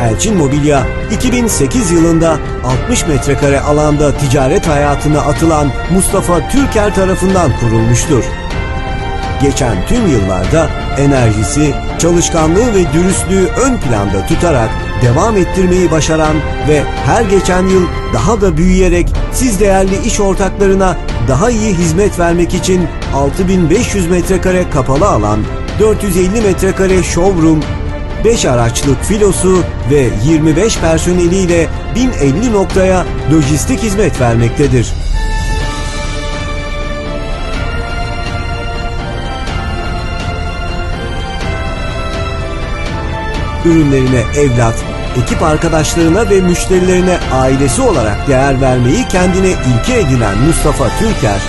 Elçin Mobilya 2008 yılında 60 metrekare alanda ticaret hayatına atılan Mustafa Türker tarafından kurulmuştur. Geçen tüm yıllarda enerjisi, çalışkanlığı ve dürüstlüğü ön planda tutarak devam ettirmeyi başaran ve her geçen yıl daha da büyüyerek siz değerli iş ortaklarına daha iyi hizmet vermek için 6500 metrekare kapalı alan, 450 metrekare showroom, 5 araçlık filosu ve 25 personeliyle 1050 noktaya lojistik hizmet vermektedir. ürünlerine evlat, ekip arkadaşlarına ve müşterilerine ailesi olarak değer vermeyi kendine ilke edinen Mustafa Türker,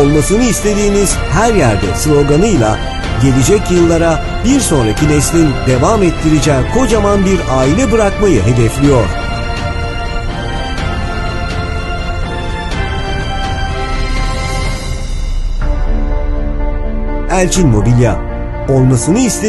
olmasını istediğiniz her yerde sloganıyla gelecek yıllara bir sonraki neslin devam ettireceği kocaman bir aile bırakmayı hedefliyor. Elçin Mobilya olmasını istediğiniz